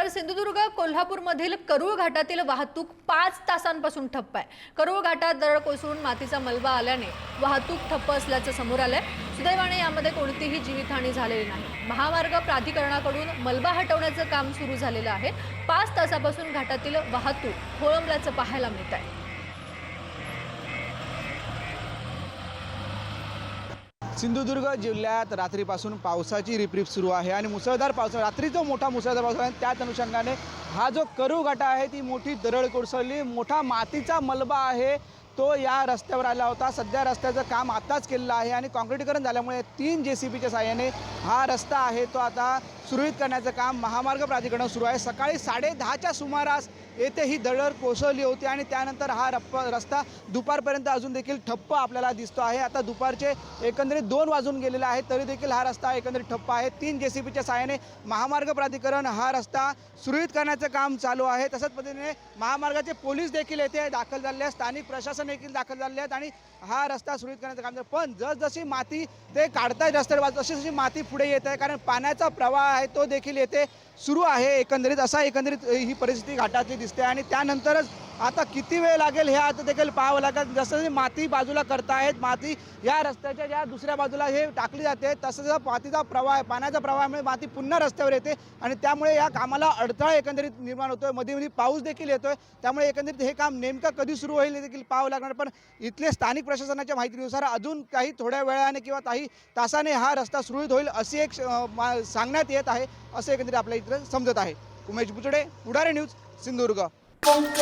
तर सिंधुदुर्ग कोल्हापूरमधील करूळ घाटातील वाहतूक पाच तासांपासून ठप्प आहे. करूळ घाटात दरड कोसळून मातीचा मलबा आल्याने वाहतूक ठप्प असल्याचं समोर आलंय. सुदैवाने यामध्ये कोणतीही जीवितहानी झालेली नाही. महामार्ग प्राधिकरणाकडून मलबा हटवण्याचं काम सुरू झालेलं आहे. पाच तासापासून घाटातील वाहतूक खोळंबल्याचं पाहायला मिळत आहे सिंधुदुर्ग जिल्ह्यात रात्रीपासून पावसाची रिपरिप सुरू आहे आणि मुसळधार पावसा रात्री जो मोठा मुसळधार पाऊस आहे त्याच अनुषंगाने हा जो करू घाटा आहे ती मोठी दरड कोसळली. मोठा मातीचा मलबा आहे. तो या रस्त्यावर आला होता. सध्या रस्त्याचं काम आताच केलेलं आहे आणि काँक्रीटीकरण झाल्यामुळे तीन जे सी बीच्या साह्याने हा रस्ता आहे. तो आता सुरळीत करण्याचं काम महामार्ग प्राधिकरण सुरू आहे. सकाळी साडे दहाच्या सुमारास येथे ही दरड कोसळली होती आणि त्यानंतर हा रप्प रस्ता दुपारपर्यंत अजून देखील ठप्प आपल्याला दिसतो आहे. आता दुपारचे एकंदरीत दोन वाजून गेलेले आहेत तरी देखील हा रस्ता एकंदरीत ठप्प आहे. तीन जे सी बीच्या सहाय्याने महामार्ग प्राधिकरण हा रस्ता सुरळीत करण्याचं काम चालू आहे. तसंच पद्धतीने महामार्गाचे पोलीस देखील येथे दाखल झालेले आहेत. स्थानिक प्रशासन देखील दाखल झालेले आहेत आणि हा रस्ता सुरळीत करण्याचं काम पण जसजशी माती ते काढतायत रस्त्यावर बाजू- जशी जशी माती पुढे येत आहे. कारण पाण्याचा प्रवाह आहे तो देखील येथे सुरू आहे. एकंदरीत असा एकंदरीत ही परिस्थिती घाटातली दिसते आणि त्यानंतरच आता किती वेळ लागेल हे आता देखील पाहावं लागेल. जसं माती बाजूला करतायत माती या रस्त्याच्या ज्या दुसऱ्या बाजूला हे टाकली जाते तसं जसं मातीचा प्रवाह पाण्याचा प्रवाहामुळे माती पुन्हा रस्त्यावर येते आणि त्यामुळे या कामाला अडथळा एकंदरीत निर्माण होतोय. मध्ये मध्ये पाऊस देखील येतोय. त्यामुळे एकंदरीत हे काम नेमकं कधी सुरू होईल हे देखील पाहावं लागणार. पण इथले स्थानिक प्रशासनाच्या माहितीनुसार अजून काही थोड्या वेळाने किंवा काही तासाने हा रस्ता सुरळीत होईल अशी एक मा- सांगण्यात येत आहे असं एकंदरीत आपल्या इथं समजत आहे. उमेश बुचडे पुढारे न्यूज सिंधुदुर्ग. Música